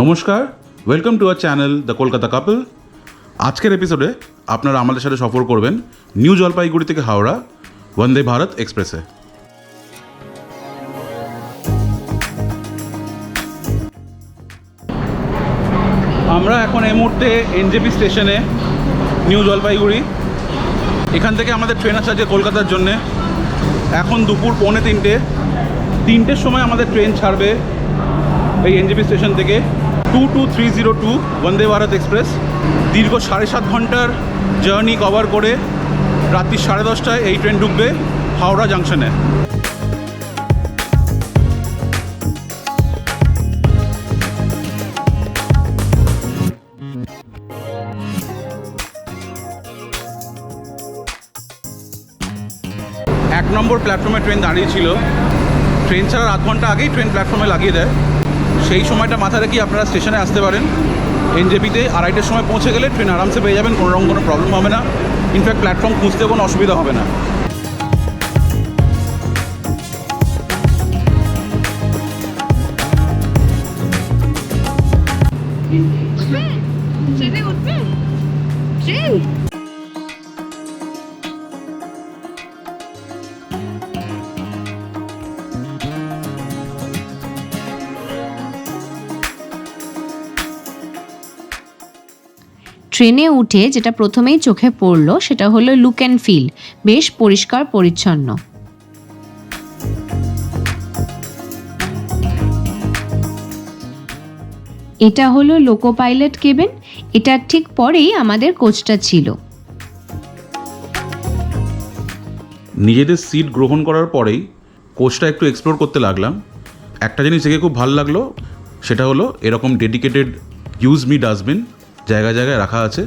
নমস্কার welcome to our channel the Kolkata couple আজকের এপিসোডে আপনারা আমাদের সাথে সফর করবেন নিউ জলপাইগুড়ি থেকে হাওড়া বন্দে ভারত এক্সপ্রেসে আমরা এখন এই মুহূর্তে এনজেপি স্টেশনে, নিউ জলপাইগুড়ি। এখান থেকে আমাদের ট্রেন আছে আজকে কলকাতার জন্যে। এখন দুপুর পৌনে তিনটে। তিনটের সময় আমাদের ট্রেন ছাড়বে এই এনজেপি স্টেশন থেকে। Two two three zero two, Vande Bharat express. দীর্ঘ সাড়ে সাত ঘণ্টার জার্নি কভার করে রাত্রি সাড়ে দশটায় এই ট্রেন ঢুকবে হাওড়া জাংশনে। এক নম্বর প্ল্যাটফর্মে ট্রেন দাঁড়িয়ে ছিল। ট্রেন ছাড়ার আধ ঘণ্টা আগেই ট্রেন প্ল্যাটফর্মে লাগিয়ে দেয়। সেই সময়টা মাথা রেখে আপনারা স্টেশনে আসতে পারেন। এনজেপিতে আড়াইটের সময় পৌঁছে গেলে ট্রেন আরামসে পেয়ে যাবেন, কোনো রকম কোনো প্রবলেম হবে না। ইনফ্যাক্ট প্ল্যাটফর্ম খুঁজতে কোনো অসুবিধা হবে না। ট্রেনে? ট্রেন উঠে যেটা প্রথমেই চোখে পড়ল সেটা হলো লুক অ্যান্ড ফিল বেশ পরিষ্কার, পরিচ্ছন্ন। এটা হলো লোকো পাইলট কেবিন এটার ঠিক পরেই আমাদের কোচটা ছিল। নিজেদের সিট গ্রহণ করার পরেই কোচটা একটু এক্সপ্লোর করতে লাগলাম। একটা জিনিস দেখে খুব ভালো লাগল, সেটা হলো এরকম ডেডিকেটেড ইউজ মি ডাস্টবিন জায়গায় জায়গায় রাখা আছে।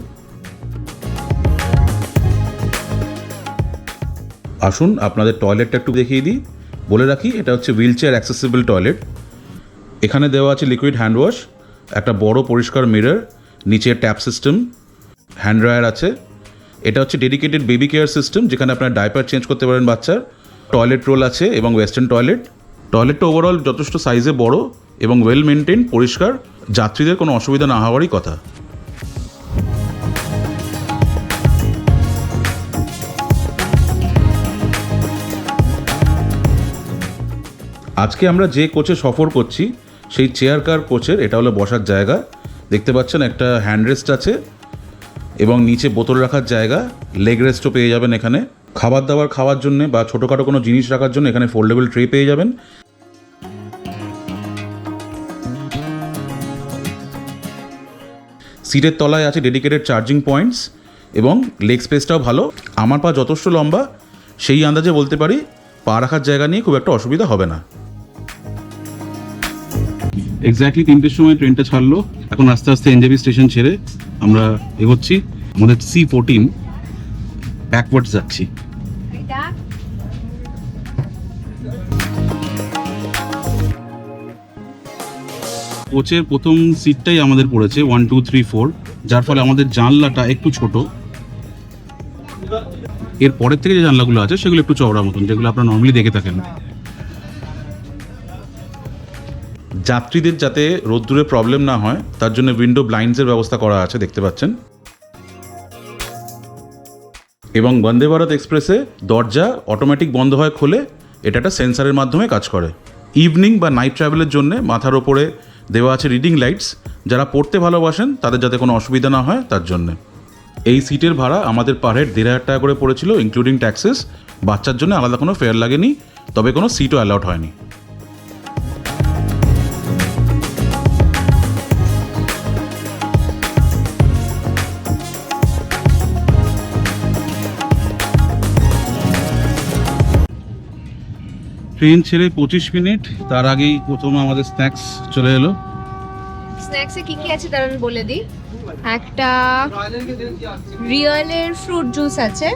আসুন আপনাদের টয়লেটটা একটু দেখিয়ে দিই। বলে রাখি, এটা হচ্ছে হুইল চেয়ার অ্যাক্সেসিবল টয়লেট এখানে দেওয়া আছে লিকুইড হ্যান্ড ওয়াশ একটা বড় পরিষ্কার মিরর নিচে ট্যাপ সিস্টেম হ্যান্ড ড্রায়ার আছে। এটা হচ্ছে ডেডিকেটেড বেবি কেয়ার সিস্টেম যেখানে আপনার ডাইপার চেঞ্জ করতে পারেন বাচ্চার। টয়লেট রোল আছে এবং ওয়েস্টার্ন টয়লেট টয়লেটটা ওভারঅল যথেষ্ট সাইজে বড় এবং ওয়েল মেনটেন পরিষ্কার। যাত্রীদের কোনো অসুবিধা না হওয়ারই কথা। আজকে আমরা যে কোচে সফর করছি, সেই চেয়ার কার কোচের, এটা হলো বসার জায়গা। দেখতে পাচ্ছেন একটা হ্যান্ড রেস্ট আছে এবং নিচে বোতল রাখার জায়গা। লেগ রেস্টও পেয়ে যাবেন এখানে। খাবার দাবার খাওয়ার জন্য বা ছোটোখাটো কোনো জিনিস রাখার জন্য এখানে ফোল্ডেবল ট্রে পেয়ে যাবেন। সিটের তলায় আছে ডেডিকেটেড চার্জিং পয়েন্টস এবং লেগ স্পেসটাও ভালো। আমার পা যথেষ্ট লম্বা, সেই আন্দাজে বলতে পারি, পা রাখার জায়গা নিয়ে খুব একটা অসুবিধা হবে না। এক্স্যাক্টলি তিনটের সময় ট্রেনটা ছাড়লো। এখন আস্তে আস্তে এনজেবি স্টেশন ছেড়ে আমরা এগোচ্ছি। আমাদের সি ফোরটিন ব্যাকওয়ার্ডস যাচ্ছি। কোচের প্রথম সিটটাই আমাদের পড়েছে ওয়ান টু থ্রি ফোর যার ফলে আমাদের জানলাটা একটু ছোট। এর পরের থেকে যে জানলাগুলো আছে সেগুলো একটু চওড়া মতন যেগুলো আপনারা নর্মালি দেখে থাকেন। যাত্রীদের যাতে রোদ্দুরে প্রবলেম না হয়, তার জন্য উইন্ডো ব্লাইন্ডসের ব্যবস্থা করা আছে, দেখতে পাচ্ছেন। এবং বন্দে ভারত এক্সপ্রেসে দরজা অটোমেটিক বন্ধ হয়, খোলে, এটা একটা সেন্সারের মাধ্যমে কাজ করে। ইভিনিং বা নাইট ট্রাভেলের জন্য মাথার ওপরে দেওয়া আছে রিডিং লাইটস যারা পড়তে ভালোবাসেন, তাদের যাতে কোনো অসুবিধা না হয়, তার জন্যে। এই সিটের ভাড়া আমাদের পার হেড দেড় হাজার টাকা করে পড়েছিল ইনক্লুডিং ট্যাক্সেস বাচ্চার জন্য আলাদা কোনো ফেয়ার লাগেনি, তবে কোনো সিটও অ্যালাউড হয়নি। ট্রেন ছেড়ে পঁচিশ মিনিট তার আগেই প্রথম আমাদের স্ন্যাক্স চলে এলো। স্ন্যাক্সে কি কি আছে দাঁড়ান বলে দিই। একটা রিয়েলের ফ্রুট জুস আছে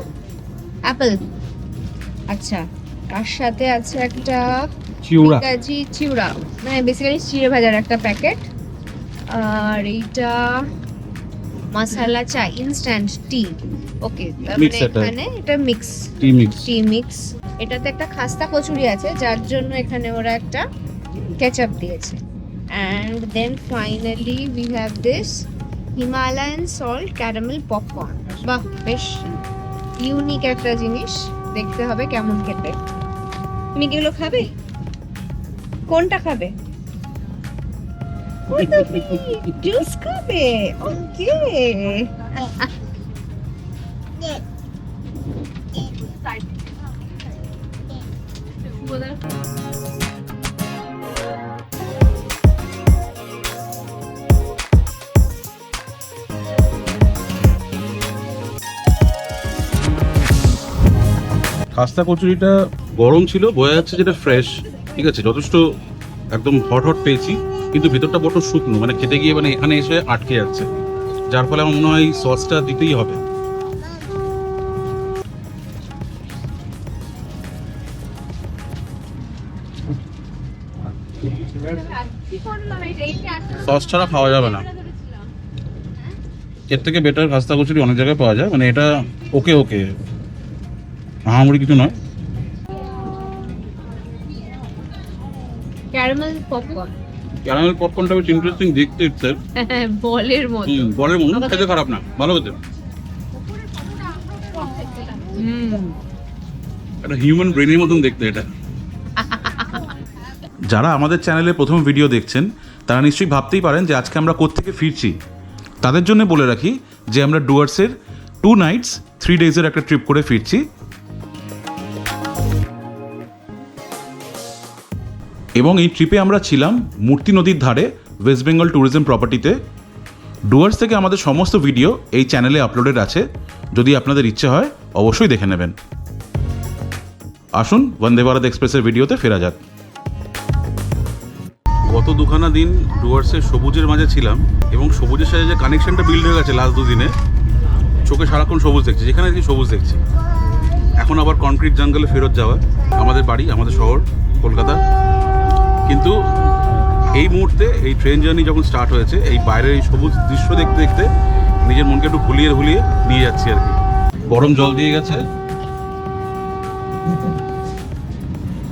অ্যাপেল। আচ্ছা তার সাথে আছে একটা চিউড়া। কাজি চিউড়া। মানে বেসিক্যালি চিড়ে ভাজার একটা প্যাকেট। আর এইটা মশালা চা ইনস্ট্যান্ট টি ওকে তার মানে এটা। এখানে এটা mix tea mix tea mix এটাতে একটা খাস্তা কচুরি আছে, যার জন্য এখানে ওরা একটা কেচাপ দিয়েছে। And then finally we have this Himalayan salt caramel popcorn বাহ, বেশ ইউনিক একটা জিনিস। দেখতে হবে কেমন খেতে। তুমি কি এগুলো খাবে? কোনটা খাবে? জুস খাবে? ওকে খাস্তা কচুরিটা গরম ছিল, বোঝা যাচ্ছে যেটা ফ্রেশ ঠিক আছে, যথেষ্ট একদম হট হট পেয়েছি, কিন্তু ভেতরটা বড় শুকনো মানে খেতে গিয়ে মানে এখানে এসে আটকে যাচ্ছে। যার ফলে আমার মনে হয় সসটা দিতেই হবে। সস ছাড়া খাওয়া যাবে না। এর থেকে বেটার খাস্তা কচুরি অনেক জায়গায় পাওয়া যায় মানে এটা ওকে ওকে আহামরি কিছু নয়। Caramel popcorn. ক্যারামেল পপকর্নটা বেশ ইন্টারেস্টিং দেখতে ইটস বলের মতো। বলের মনে খেতে খারাপ না ভালো হুম। একটা হিউম্যান ব্রেনের মতন দেখতে এটা। যারা আমাদের চ্যানেলে প্রথম ভিডিও দেখছেন তারা নিশ্চয়ই ভাবতেই পারেন যে আজকে আমরা কোত্থেকে ফিরছি। তাদের জন্য বলে রাখি যে আমরা ডুয়ার্সের টু নাইটস থ্রি ডেজের একটা ট্রিপ করে ফিরছি। এবং এই ট্রিপে আমরা ছিলাম মূর্তি নদীর ধারে ওয়েস্ট বেঙ্গল ট্যুরিজম প্রপার্টিতে ডুয়ার্স থেকে আমাদের সমস্ত ভিডিও এই চ্যানেলে আপলোডেড আছে। যদি আপনাদের ইচ্ছে হয়, অবশ্যই দেখে নেবেন। আসুন বন্দে ভারত এক্সপ্রেসের ভিডিওতে ফেরা যাক। গত দুখানা দিন ডুয়ার্সের সবুজের মাঝে ছিলাম এবং সবুজের সাথে যে কানেকশনটা বিল্ড হয়ে গেছে লাস্ট দুদিনে, চোখে সারাক্ষণ সবুজ দেখছি। যেখানে দেখি সবুজ দেখছি। এখন আবার কনক্রিট জঙ্গলে ফেরত যাওয়া আমাদের বাড়ি, আমাদের শহর, কলকাতা। কিন্তু এই মুহূর্তে এই ট্রেন জার্নি যখন স্টার্ট হয়েছে এই বাইরের এই সবুজ দৃশ্য দেখতে দেখতে নিজের মনকে একটু ভুলিয়ে ভুলিয়ে নিয়ে যাচ্ছি আর কি। গরম জল দিয়ে গেছে।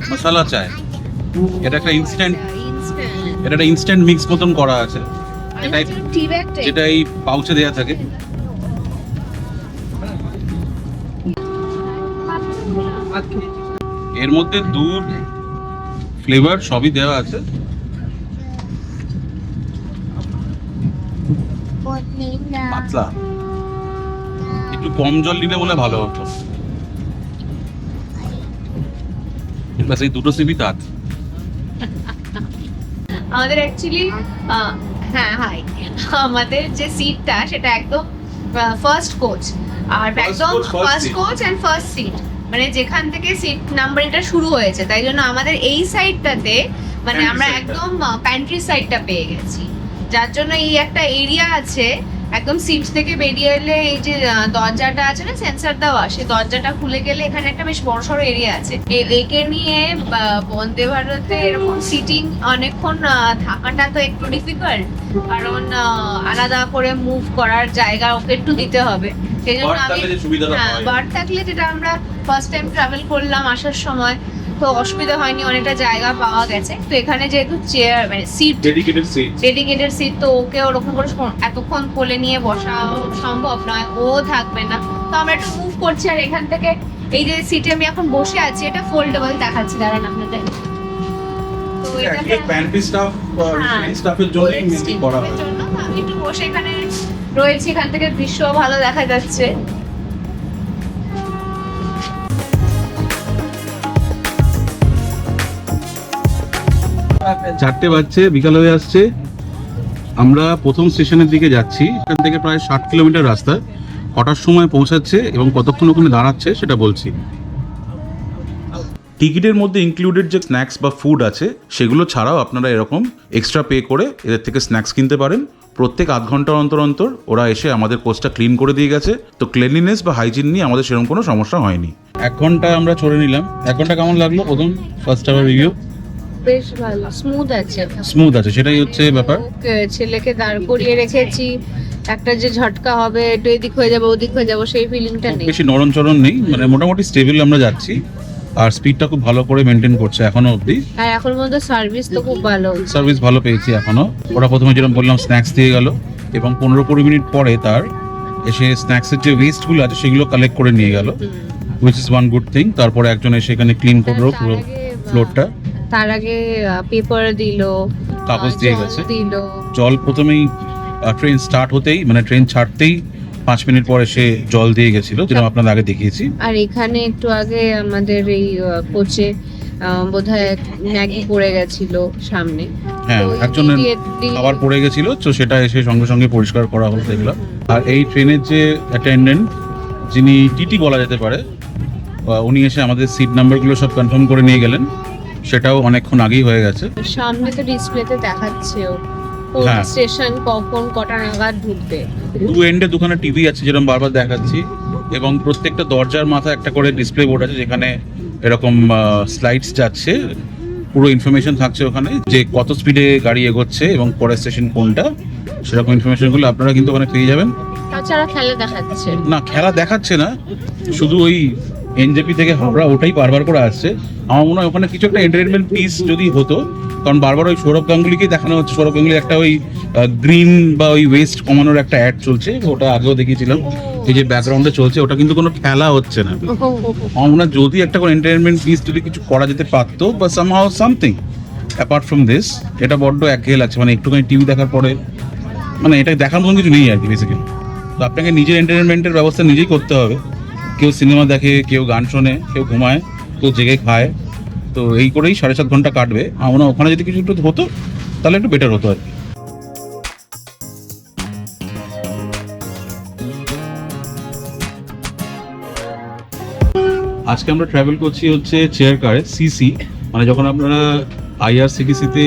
মশালা চায় এটা একটা ইনস্ট্যান্ট এটা একটা ইনস্ট্যান্ট মিক্স মতন করা আছে। যেটা এই পাউচে দেয়া থাকে। এর মধ্যে দুধ ফ্লেভার সবই দেওয়া আছে। পাতলা। একটু কম জল দিলে বলে ভালো হতো। ব্যাস এই দুটো সিবি তাঁত। আমাদের অ্যাকচুয়ালি হ্যাঁ হাই আমাদের যে সিটটা সেটা একদম ফার্স্ট কোচ আর একদম first coach and first seat মানে যেখান থেকে সিট নাম্বারিংটা শুরু হয়েছে তাই জন্য আমাদের এই সাইডটাতে মানে আমরা একদম প্যান্ট্রি সাইডটা পেয়ে গেছি। যার জন্য এই একটা এরিয়া আছে একদম সিট থেকে বেরিয়ে এলে এই যে দরজাটা আছে না সেন্সার দেওয়া সেই দরজাটা খুলে গেলে এখানে একটা বেশ বড় সড়ো এরিয়া আছে একে নিয়ে বন্দে ভারতে এরকম সিটিং অনেকক্ষণ থাকাটা তো একটু ডিফিকাল্ট কারণ আলাদা করে মুভ করার জায়গা ওকে একটু দিতে হবে। সেই জন্য আমি হ্যাঁ বার থাকলে যেটা আমরা ফার্স্ট টাইম ট্রাভেল করলাম আসার সময় তো অসুবিধা হয়নি অনেকটা জায়গা পাওয়া গেছে। তো এখানে যেহেতু চেয়ার মানে seat dedicated seat dedicated seat তো ওকে ওরকম করে এতক্ষণ কোলে নিয়ে বসা সম্ভব নয় ও থাকবে না। তো আমরা একটু মুভ করছি আর এখান থেকে এই যে সিটে আমি এখন বসে আছি এটা ফোল্ডেবল দেখাচ্ছি দাঁড়ান আপনাদের। তো এটা প্যান্ট্রি স্টাফ হ্যাঁ, স্টাফের জন্য মেনলি করা হয়। একটু বসে এখানে রয়েছি এখান থেকে দৃশ্য ভালো দেখা যাচ্ছে। চারটে বাজছে বিকাল হয়ে আসছে। আমরা প্রথম স্টেশনের দিকে যাচ্ছি এখান থেকে প্রায় ষাট কিলোমিটার রাস্তা। কটার সময় পৌঁছাচ্ছে এবং কতক্ষণ ওখানে দাঁড়াচ্ছে সেটা বলছি। টিকিটের মধ্যে ইনক্লুডেড যে স্ন্যাক্স বা ফুড আছে সেগুলো ছাড়াও আপনারা এরকম এক্সট্রা পে করে এদের থেকে স্ন্যাক্স কিনতে পারেন। প্রত্যেক আধ ঘণ্টা অন্তর অন্তর ওরা এসে আমাদের কোচটা ক্লিন করে দিয়ে গেছে। তো ক্লিনলিনেস বা হাইজিন নিয়ে আমাদের সেরকম কোনো সমস্যা হয়নি। এক ঘণ্টা আমরা চড়ে নিলাম। এক ঘণ্টা কেমন লাগল প্রথম ফার্স্ট আওয়ার রিভিউ বেশ ভালো। স্মুথ আছে স্মুথ আছে সেটাই হচ্ছে ব্যাপার। ছেলেকে দাঁড় করিয়ে রেখেছি। একটা যে ঝটকা হবে একটু এদিক হয়ে যাবে ওদিক হয়ে যাব সেই ফিলিংটা নেই। বেশি নরম চরণ নেই। মানে মোটামুটি স্টেবল আমরা যাচ্ছি। আর স্পিডটা খুব ভালো করে মেনটেন করছে এখনও অবধি। আর এখন পর্যন্ত সার্ভিস তো খুব ভালো। সার্ভিস ভালো পেয়েছি এখনও। ওরা প্রথমে যেরকম বললাম স্ন্যাক্স দিয়ে গেল এবং পনেরো কুড়ি মিনিট পরে তার এসে স্ন্যাক্সের যে ওয়েস্টগুলো আছে সেগুলো কালেক্ট করে নিয়ে গেল which is one good thing তারপরে একজন এসে এখানে ক্লিন করল পুরো ফ্লোরটা তার আগে পেপার দিলো কাগজ দিয়ে গেছে। দিলো। জল প্রথমেই ট্রেন স্টার্ট হতেই মানে ট্রেন ছাড়তেই পাঁচ মিনিট পরে সে জল দিয়ে গেছিল যেরকম আপনাদের আগে দেখিয়েছি। আর এখানে একটু আগে আমাদের এই কোচে বোধহয় ম্যাগি পড়ে গেছিল সামনে। হ্যাঁ একজনের খাবার পড়ে গেছিল তো সেটা এসে সঙ্গে সঙ্গে পরিষ্কার করা হলো দেখলাম। আর এই ট্রেনের যে অ্যাটেন্ডেন্ট যিনি টিটি বলা যেতে পারে উনি এসে আমাদের সিট নাম্বারগুলো সব কনফার্ম করে নিয়ে গেলেন। সেটাও অনেকক্ষণ আগেই হয়ে গেছে। সামনে তো ডিসপ্লেতে দেখাচ্ছেও। কোন হ্যাঁ। স্টেশন কখন কটা নাগাদ ঢুকবে? দু এন্ডে দুখানা টিভি আছে যেরকম বারবার দেখাচ্ছি এবং প্রত্যেকটা দরজার মাথা একটা করে ডিসপ্লে বোর্ড আছে যেখানে এরকম স্লাইডস যাচ্ছে। পুরো ইনফরমেশন থাকছে ওখানে যে কত স্পিডে গাড়ি এগোচ্ছে এবং পরের স্টেশন কোনটা সেরকম ইনফরমেশনগুলো আপনারা কিন্তু ওখানে পেয়ে যাবেন। তাছাড়া খেলা দেখাচ্ছে। না খেলা দেখাচ্ছে না শুধু ওই এনজেপি থেকে হাবড়া ওটাই বারবার করে আসছে। আমার মনে হয় ওখানে কিছু একটা এন্টারটেনমেন্ট পিস যদি হতো কারণ বারবার ওই সৌরভ গাঙ্গুলিকে দেখানো হচ্ছে। সৌরভ গাঙ্গুলি একটা ওই গ্রিন বা ওই ওয়েস্ট কমানোর একটা অ্যাড চলছে, ওটা আগেও দেখিয়েছিলাম এই যে ব্যাকগ্রাউন্ডে চলছে, ওটা কিন্তু কোনো খেলা হচ্ছে না। আমরা যদি একটা কোনো এন্টারটেনমেন্ট পিস যদি কিছু করা যেতে পারতো, বা somehow something apart from this এটা বড্ড একঘেয়ে লাগছে মানে একটুখানি টিভি দেখার পরে মানে এটা দেখার মতন কিছু নেই আর কি বেসিক্যালি তো আপনাকে নিজের এন্টারটেনমেন্টের ব্যবস্থা নিজেই করতে হবে। কেউ সিনেমা দেখে, কেউ গান শোনে, কেউ ঘুমায়, কেউ জেগে খায়। তো এই করেই সাড়ে সাত ঘণ্টা কাটবে। আমরা ওখানে যদি কিছু একটু হতো, তাহলে একটু বেটার হতো আর কি। আজকে আমরা ট্রাভেল করছি হচ্ছে চেয়ার কারে সিসি মানে যখন আপনারা আইআরসিটিসিতে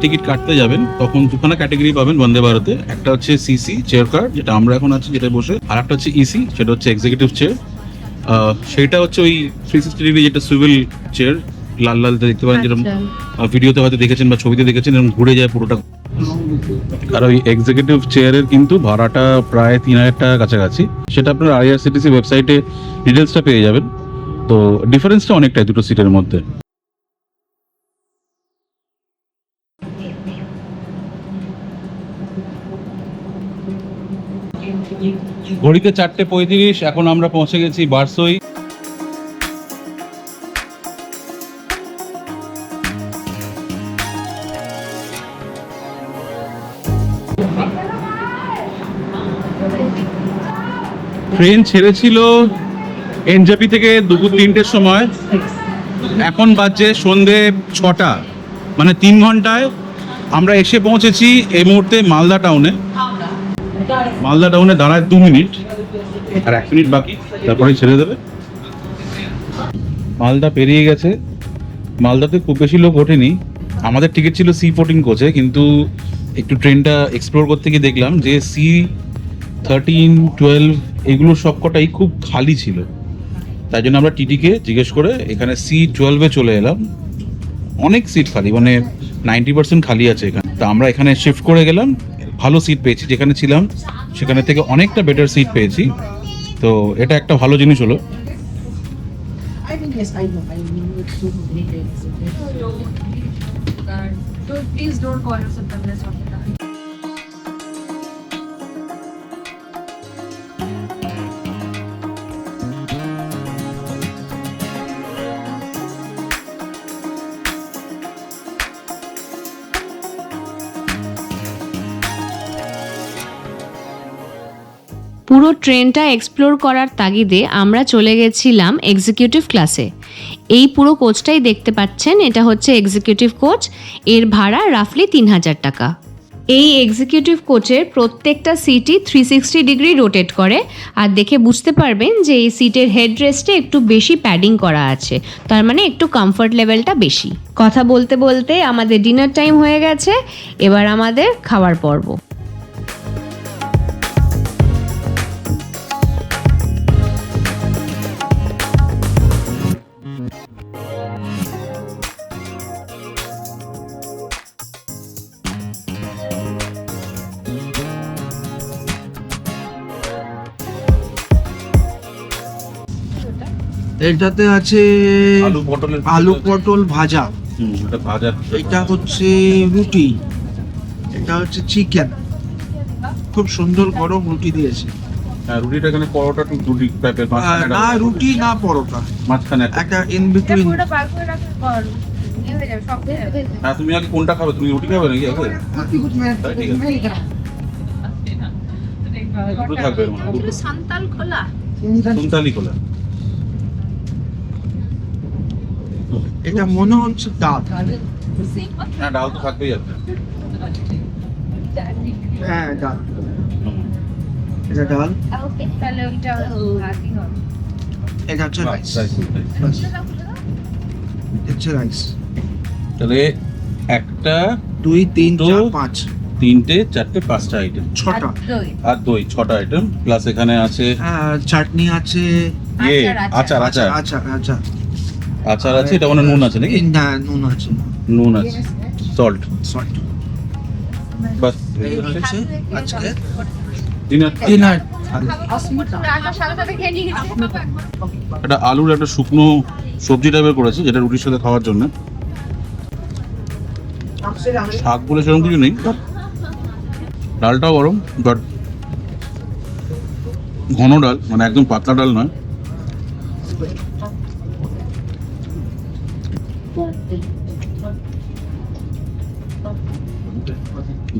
টিকিট কাটতে যাবেন, তখন দুখানা ক্যাটাগরি পাবেন বন্দে ভারতে। একটা হচ্ছে সিসি চেয়ার কার যেটা আমরা এখন আছি যেটা বসে। আর একটা হচ্ছে ইসি সেটা হচ্ছে এক্সিকিউটিভ চেয়ার সেটা হচ্ছে ওই থ্রি সিক্সটি ডিগ্রি যেটা সুইভেল চেয়ার লাল লাল দেখতে পারেন যেরকম আচ্ছা। ভিডিওতে হয়তো দেখেছেন বা ছবিতে দেখেছেন এরকম ঘুরে যায় পুরোটা। আর ওই এক্সিকিউটিভ চেয়ারের কিন্তু ভাড়াটা প্রায় তিন হাজার টাকা কাছাকাছি। সেটা আপনার আইআরসিটিসি ওয়েবসাইটে ডিটেলসটা পেয়ে যাবেন। তো ডিফারেন্সটা অনেকটাই দুটো সিটের মধ্যে। ঘড়িতে চারটে পঁয়ত্রিশ, এখন আমরা পৌঁছে গেছি বারসই। ট্রেন ছেড়েছিল এনজেপি থেকে দুপুর তিনটের সময়। এখন বাজছে সন্ধে ছটা মানে তিন ঘন্টায় আমরা এসে পৌঁছেছি এই মুহূর্তে মালদা টাউনে। মালদা টাউনে দাঁড়ায় দু মিনিট আর এক মিনিট বাকি তারপরে ছেড়ে দেবে। মালদা পেরিয়ে গেছে। মালদাতে খুব বেশি লোক ওঠেনি। আমাদের টিকিট ছিল সি ফোরটিন কোচে কিন্তু একটু ট্রেনটা এক্সপ্লোর করতে গিয়ে দেখলাম যে সি থার্টিন টুয়েলভ এগুলো সবকটাই খুব খালি ছিল। তাই জন্য আমরা টিটিকে জিজ্ঞেস করে এখানে সি টুয়েলভে চলে এলাম। অনেক সিট খালি মানে নাইনটি পার্সেন্ট খালি আছে এখানে। তা আমরা এখানে শিফট করে গেলাম। ভালো সিট পেয়েছি যেখানে ছিলাম সেখানে থেকে অনেকটা বেটার সিট পেয়েছি। তো এটা একটা ভালো জিনিস হলো। পুরো ট্রেনটা এক্সপ্লোর করার তাগিদে আমরা চলে গেছিলাম এক্সিকিউটিভ ক্লাসে এই পুরো কোচটাই দেখতে পাচ্ছেন, এটা হচ্ছে এক্সিকিউটিভ কোচ এর ভাড়া রাফলি তিন হাজার টাকা। এই এক্সিকিউটিভ কোচের প্রত্যেকটা সিটই থ্রি সিক্সটি ডিগ্রি রোটেট করে, আর দেখে বুঝতে পারবেন যে এই সিটের হেডরেস্টে একটু বেশি প্যাডিং করা আছে, তার মানে একটু কমফর্ট লেভেলটা বেশি। কথা বলতে বলতে আমাদের ডিনার টাইম হয়ে গেছে, এবার আমাদের খাওয়ার পর্ব। এটাতে আছে আলু পটলের আলু পটল ভাজা। হুম, এটা ভাজা এটা হচ্ছে রুটি। এটা হচ্ছে চিকেন। খুব সুন্দর গরম রুটি দিয়েছে। হ্যাঁ রুটিটা এখানে পরোটা টু রুটি টাইপের না রুটি না পরোটা। মাঝখানে একটা। ইন বিটুইন হয়ে তুমি আগে কোনটা খাবে? তুমি রুটি খাবে নাকি? আগে দুটো থাকবে এর মধ্যে, দুটো। সান্তাল খোলা। সুনতালি এটা মনে হচ্ছে ডাল। হ্যাঁ ডাল তো থাকবেই আছে হ্যাঁ ডাল। এটা ডাল। তাহলে ওইটা এটা হচ্ছে রাইস হচ্ছে রাইস তাহলে একটা দুই তিন চার পাঁচ। তিনটে চারটে পাঁচটা আইটেম ছটা। আর দই। ছটা আইটেম প্লাস এখানে আছে চাটনি আছে। ইয়ে আচার, আচার। আচার আচ্ছা আচ্ছা আচার আছে? এটা মানে নুন আছে নাকি? না নুন আছে। নুন আছে। সল্ট সল্ট বাস। এই হচ্ছে আজকে ডিনার ডিনার এটা আলুর একটা শুকনো সবজি টাইপের করেছে যেটা রুটির সাথে খাওয়ার জন্য। শাক বলে সেরকম কিছু নেই ডালটাও গরম বাট ঘন ডাল মানে একদম পাতলা ডাল নয়।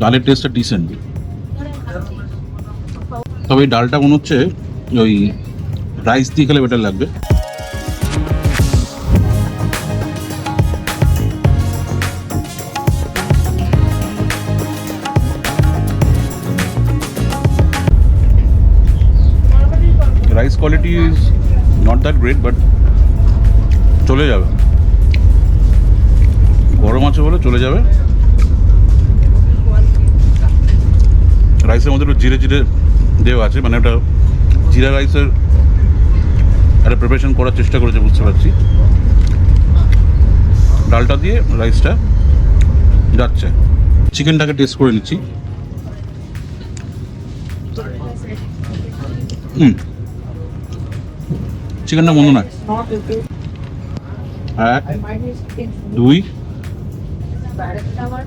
ডালের টেস্টটা ডিসেন্ট তবে এই ডালটা মনে হচ্ছে ওই রাইস দিয়ে খেলে বেটার লাগবে। Rice quality is not that great but চলে যাবে। গরম আছে বলে চলে যাবে। রাইসের মধ্যে একটু জিরে জিরে দেওয়া আছে মানে ওটা জিরা রাইসের একটা প্রিপারেশন করার চেষ্টা করেছে, বুঝতে পারছি। ডালটা দিয়ে রাইসটা যাচ্ছে। চিকেনটাকে টেস্ট করে নিচ্ছি। হুম। চিকেনটা মন্দ নয়। এক, দুই,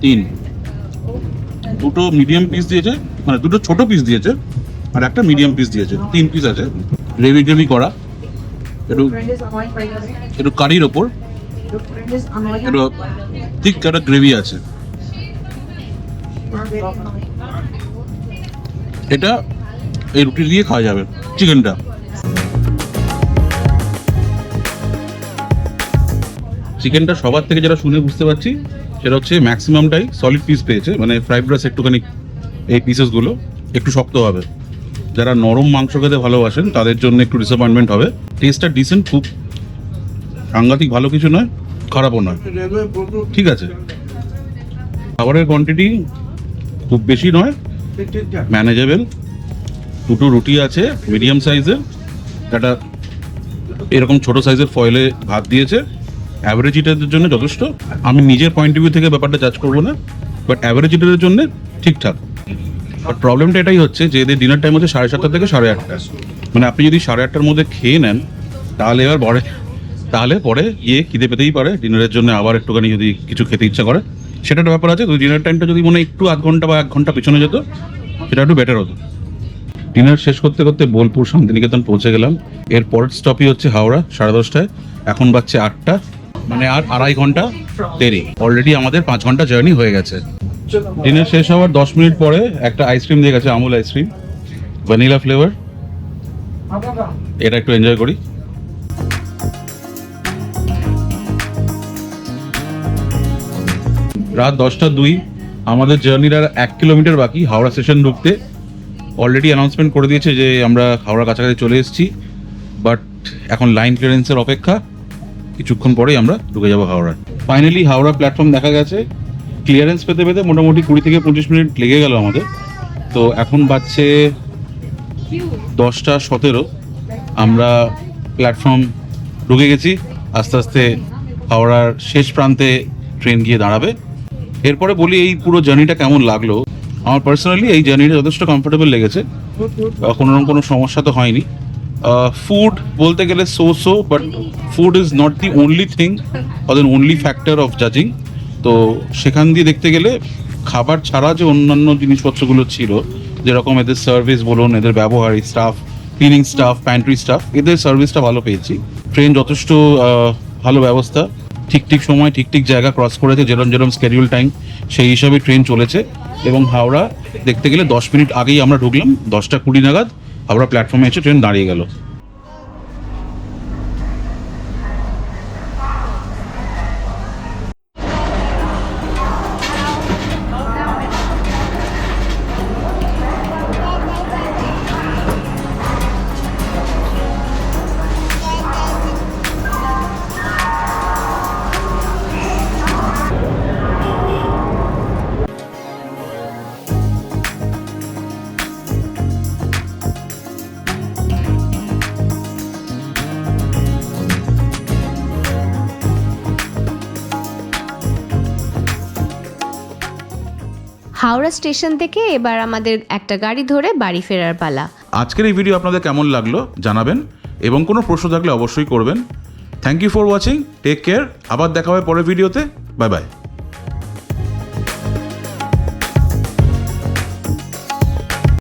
তিন। দুটো মিডিয়াম পিস দিয়েছে মানে দুটো ছোট পিস দিয়েছে আর একটা মিডিয়াম পিস দিয়েছে, তিন পিস আছে। গ্রেভি গ্রেভি করা, একটু একটু কারির ওপর, একটু ঠিক একটা গ্রেভি আছে। এটা এই রুটি দিয়ে খাওয়া যাবে, চিকেনটা। চিকেনটা সবার থেকে যেটা শুনে বুঝতে পারছি সেটা হচ্ছে ম্যাক্সিমামটাই সলিড পিস পেয়েছে মানে ফ্রাইড রাইস একটুখানি এই পিসেসগুলো একটু শক্ত হবে। যারা নরম মাংস খেতে ভালোবাসেন, তাদের জন্য একটু ডিসঅ্যাপয়েন্টমেন্ট হবে। টেস্টটা ডিসেন্ট খুব সাংঘাতিক ভালো কিছু নয়, খারাপও নয়। ঠিক আছে। খাবারের কোয়ান্টিটি খুব বেশি নয় ম্যানেজেবল দুটো রুটি আছে মিডিয়াম সাইজের একটা এরকম ছোট সাইজের ফয়েলে ভাত দিয়েছে। অ্যাভারেজ ইটারদের জন্য যথেষ্ট। আমি নিজের পয়েন্ট অফ ভিউ থেকে ব্যাপারটা জাজ করব না বাট অ্যাভারেজ ইটারের জন্য ঠিকঠাক। বাট প্রবলেমটা এটাই হচ্ছে যে এদের ডিনার টাইম হচ্ছে সাড়ে সাতটা থেকে সাড়ে আটটা। মানে আপনি যদি সাড়ে আটটার মধ্যে খেয়ে নেন, তাহলে এবার পরে, তাহলে পরে গিয়ে খিদে পেতেই পারে। ডিনারের জন্য আবার একটুখানি যদি কিছু খেতে ইচ্ছা করে। সেটা একটা ব্যাপার আছে তো ডিনার টাইমটা যদি মনে একটু আধ ঘণ্টা বা এক ঘণ্টা পিছনে যেত, সেটা একটু বেটার হতো। ডিনার শেষ করতে করতে বোলপুর শান্তিনিকেতন পৌঁছে গেলাম। এর পরের স্টপই হচ্ছে হাওড়া, সাড়ে দশটায়। এখন বাজছে আটটা। মানে আর আড়াই ঘণ্টা দেরি। অলরেডি আমাদের পাঁচ ঘণ্টা জার্নি হয়ে গেছে। ডিনার শেষ হওয়ার দশ মিনিট পরে একটা আইসক্রিম দিয়ে গেছে আমুল আইসক্রিম ভ্যানিলা ফ্লেভার এটা একটু এনজয় করি। রাত দশটা দুই, আমাদের জার্নির আর এক কিলোমিটার বাকি, হাওড়া স্টেশন ঢুকতে। অলরেডি অ্যানাউন্সমেন্ট করে দিয়েছে যে আমরা হাওড়া কাছাকাছি চলে এসেছি বাট এখন লাইন ক্লিয়ারেন্সের অপেক্ষা। কিছুক্ষণ পরেই আমরা ঢুকে যাব হাওড়া ফাইনালি হাওড়া প্ল্যাটফর্ম দেখা গেছে। ক্লিয়ারেন্স পেতে পেতে মোটামুটি কুড়ি থেকে পঁচিশ মিনিট লেগে গেল আমাদের। তো এখন বাজছে দশটা সতেরো। আমরা প্ল্যাটফর্ম ঢুকে গেছি। আস্তে আস্তে হাওড়ার শেষ প্রান্তে ট্রেন গিয়ে দাঁড়াবে। এরপরে বলি এই পুরো জার্নিটা কেমন লাগল? আমার পার্সোনালি এই জার্নিটা যথেষ্ট কমফোর্টেবল লেগেছে। কোনো রকম কোনো সমস্যা তো হয়নি। ফুড বলতে গেলে so so but food is not the only thing then only factor of জাজিং তো সেখান দিয়ে দেখতে গেলে খাবার ছাড়া যে অন্যান্য জিনিসপত্রগুলো ছিল, যেরকম এদের সার্ভিস বলুন, এদের ব্যবহার staff cleaning staff pantry staff এদের সার্ভিসটা ভালো পেয়েছি। ট্রেন যথেষ্ট ভালো ব্যবস্থা। ঠিক ঠিক সময়, ঠিক ঠিক জায়গা ক্রস করেছে যেরকম যেরকম স্কেডিউল টাইম সেই হিসাবে ট্রেন চলেছে। এবং হাওড়া দেখতে গেলে দশ মিনিট আগেই আমরা ঢুকলাম, দশটা কুড়ি নাগাদ হাওড়া প্ল্যাটফর্মে এসে ট্রেন দাঁড়িয়ে গেল। হাওড়া স্টেশন থেকে এবার আমাদের একটা গাড়ি ধরে বাড়ি ফেরার পালা। আজকের এই ভিডিও আপনাদের কেমন লাগল জানাবেন এবং কোনো প্রশ্ন থাকলে অবশ্যই করবেন। Thank you for watching take care আবার দেখা হবে পরের ভিডিওতে বাই বাই